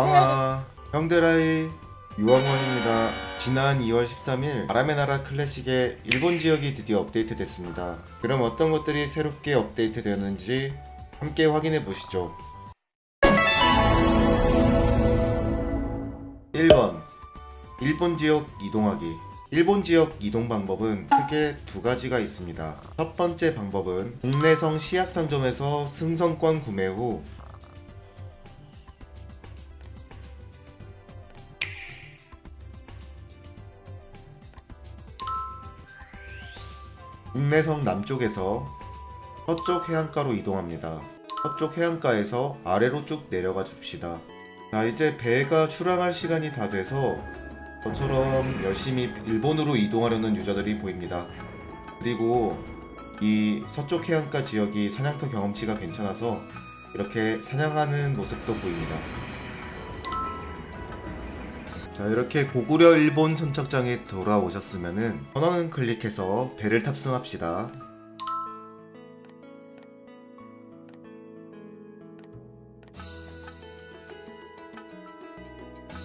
아 형들아이 유황원입니다. 지난 2월 13일 바람의 나라 클래식의 일본 지역이 드디어 업데이트 됐습니다. 그럼 어떤 것들이 새롭게 업데이트 되었는지 함께 확인해 보시죠. 1번. 일본 지역 이동하기. 일본 지역 이동 방법은 크게 두 가지가 있습니다. 첫 번째 방법은 국내성 시약 상점에서 승선권 구매 후 국내성 남쪽에서 서쪽 해안가로 이동합니다. 서쪽 해안가에서 아래로 쭉 내려가 줍시다. 자, 이제 배가 출항할 시간이 다 돼서 저처럼 열심히 일본으로 이동하려는 유저들이 보입니다. 그리고 이 서쪽 해안가 지역이 사냥터 경험치가 괜찮아서 이렇게 사냥하는 모습도 보입니다. 자 이렇게 고구려 일본 선착장에 돌아오셨으면은 선언을 클릭해서 배를 탑승합시다.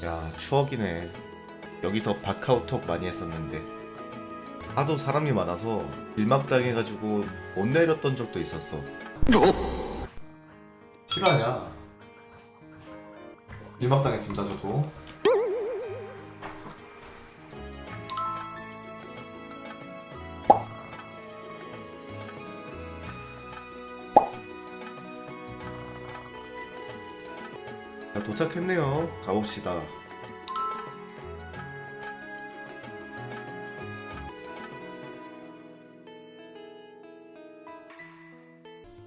야 추억이네. 여기서 바카오톡 많이 했었는데 하도 사람이 많아서 일막당해가지고 못 내렸던 적도 있었어. 실화냐? 일막당했습니다 저도 자, 도착했네요. 가봅시다.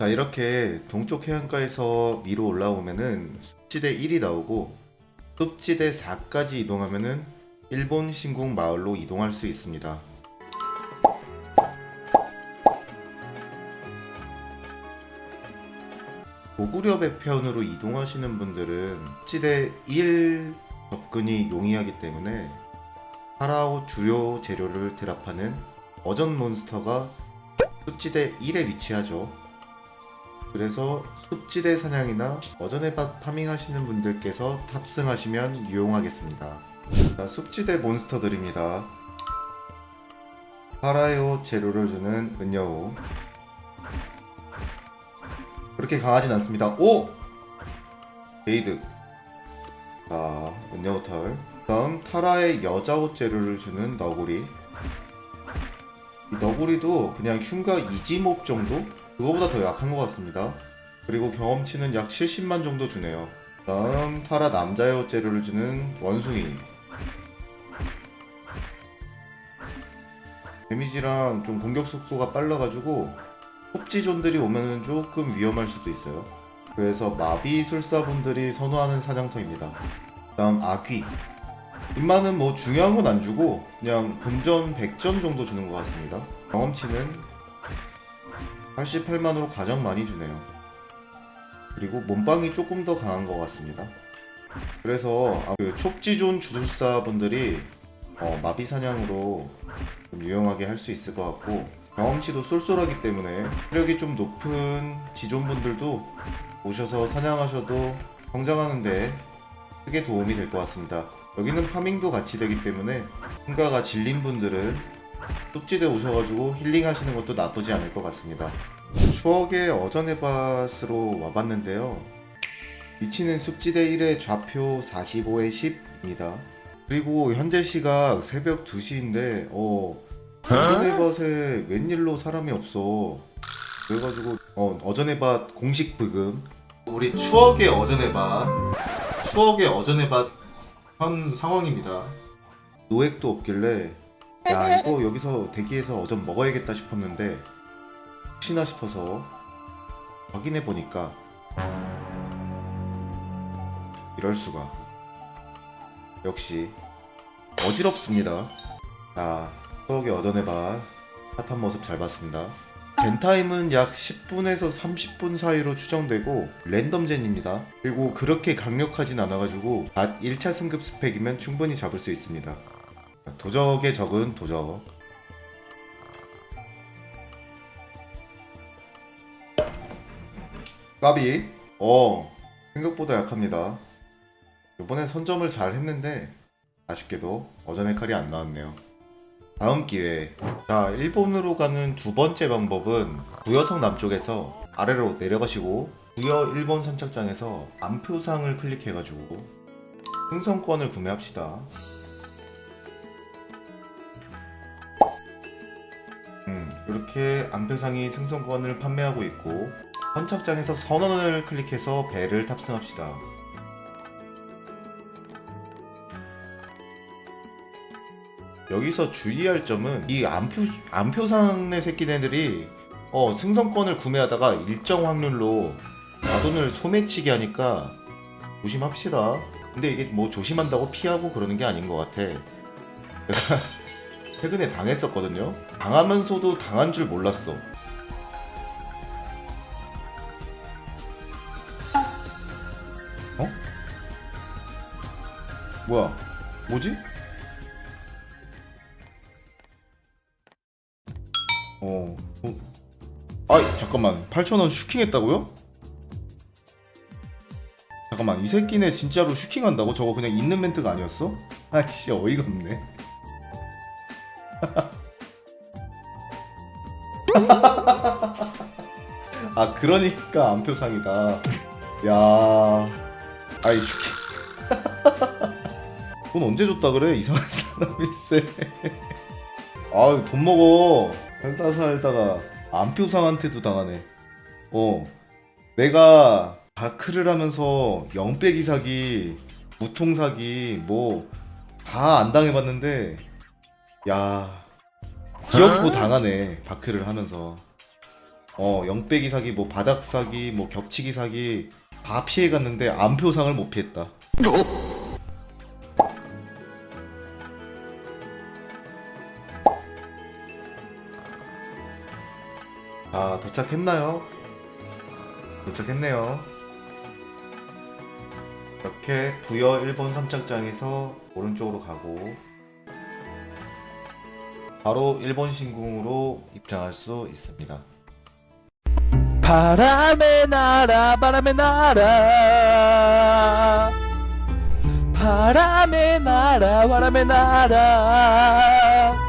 자, 이렇게 동쪽 해안가에서 위로 올라오면은 숲지대 1이 나오고 숲지대 4까지 이동하면은 일본 신궁 마을로 이동할 수 있습니다. 고구려 배 편으로 이동하시는 분들은 습지대 1 접근이 용이하기 때문에 파라오 주요 재료를 드랍하는 어전 몬스터가 숲지대 1에 위치하죠. 그래서 숲지대 사냥이나 어전의 밭 파밍 하시는 분들께서 탑승하시면 유용하겠습니다. 자, 숲지대 몬스터들입니다. 파라오 재료를 주는 은여우 그렇게 강하진 않습니다. 오! 베이드. 자, 은여우털. 다음 타라의 여자 옷 재료를 주는 너구리. 이 너구리도 그냥 흉가 이지몹 정도? 그거보다 더 약한 것 같습니다. 그리고 경험치는 약 70만 정도 주네요. 다음 타라 남자의 옷 재료를 주는 원숭이. 데미지랑 좀 공격 속도가 빨라가지고 폭지존들이 오면은 조금 위험할 수도 있어요. 그래서 마비술사분들이 선호하는 사냥터입니다. 다음 아귀. 인마는 뭐 중요한 건 안 주고 그냥 금전 100점 정도 주는 것 같습니다. 경험치는 88만으로 가장 많이 주네요. 그리고 몸빵이 조금 더 강한 것 같습니다. 그래서 아, 그 촉지존 주술사분들이 어, 마비 사냥으로 좀 유용하게 할 수 있을 것 같고 경험치도 쏠쏠하기 때문에 체력이 좀 높은 지존분들도 오셔서 사냥하셔도 성장하는데 크게 도움이 될 것 같습니다. 여기는 파밍도 같이 되기 때문에 hun가가 질린 분들은 뚝지대 오셔가지고 힐링하시는 것도 나쁘지 않을 것 같습니다. 추억의 어전의 밭으로 와봤는데요. 위치는 숲지대 1의 좌표 45의 10입니다. 그리고 현재 시각 새벽 2시인데 어 어전의 밭에 웬일로 사람이 없어. 그래가지고 어 어전의 밭 공식 부금. 우리 추억의 어전의 밭 추억의 어전의 밭현 상황입니다. 노획도 없길래 야 이거 여기서 대기해서 어전 먹어야겠다 싶었는데 혹시나 싶어서 확인해 보니까 이럴 수가. 역시 어지럽습니다. 자 추억의 어전의 밭 핫한 모습 잘 봤습니다 젠타임은 약 10분에서 30분 사이로 추정되고 랜덤 젠입니다. 그리고 그렇게 강력하진 않아가지고 밭 1차 승급 스펙이면 충분히 잡을 수 있습니다. 도적의 적은 도적. 까비. 어 생각보다 약합니다. 이번에 선점을 잘 했는데 아쉽게도 어전의 칼이 안 나왔네요. 다음 기회에 자 일본으로 가는 두 번째 방법은 부여성 남쪽에서 아래로 내려가시고 부여 일본 선착장에서 암표상을 클릭해가지고 승선권을 구매합시다. 음, 이렇게 암표상이 승선권을 판매하고 있고 선착장에서 선언을 클릭해서 배를 탑승합시다. 여기서 주의할 점은 이 암표 암표상의 새끼네들이 어, 승선권을 구매하다가 일정 확률로 자돈을 소매치게 하니까 조심합시다. 근데 이게 뭐 조심한다고 피하고 그러는 게 아닌 것 같아. 내가 최근에 당했었거든요. 당하면서도 당한 줄 몰랐어. 어? 뭐야? 뭐지? 어, 어. 아, 잠깐만. 8,000원 슈킹했다고요? 잠깐만. 이 새끼네 진짜로 슈킹한다고? 저거 그냥 있는 멘트가 아니었어? 아, 씨 어이가 없네. 아, 그러니까 안표상이다. 야. 아이 슈킹. 돈 언제 줬다 그래? 이상한 사람일세. 아유 돈 먹어 살다 살다가 안표상한테도 당하네. 어 내가 다크를 하면서 영빼기 사기 무통 사기 뭐 다 안 당해봤는데 야 기어코 당하네 바크를 하면서. 어 영빼기 사기 뭐 바닥 사기 뭐 겹치기 사기 다 피해갔는데 안표상을 못 피했다 아 도착했나요? 도착했네요. 이렇게 부여 일본 선착장에서 오른쪽으로 가고 바로 일본 신궁으로 입장할 수 있습니다. 바람의 나라 바람의 나라 바람의 나라 바람의 나라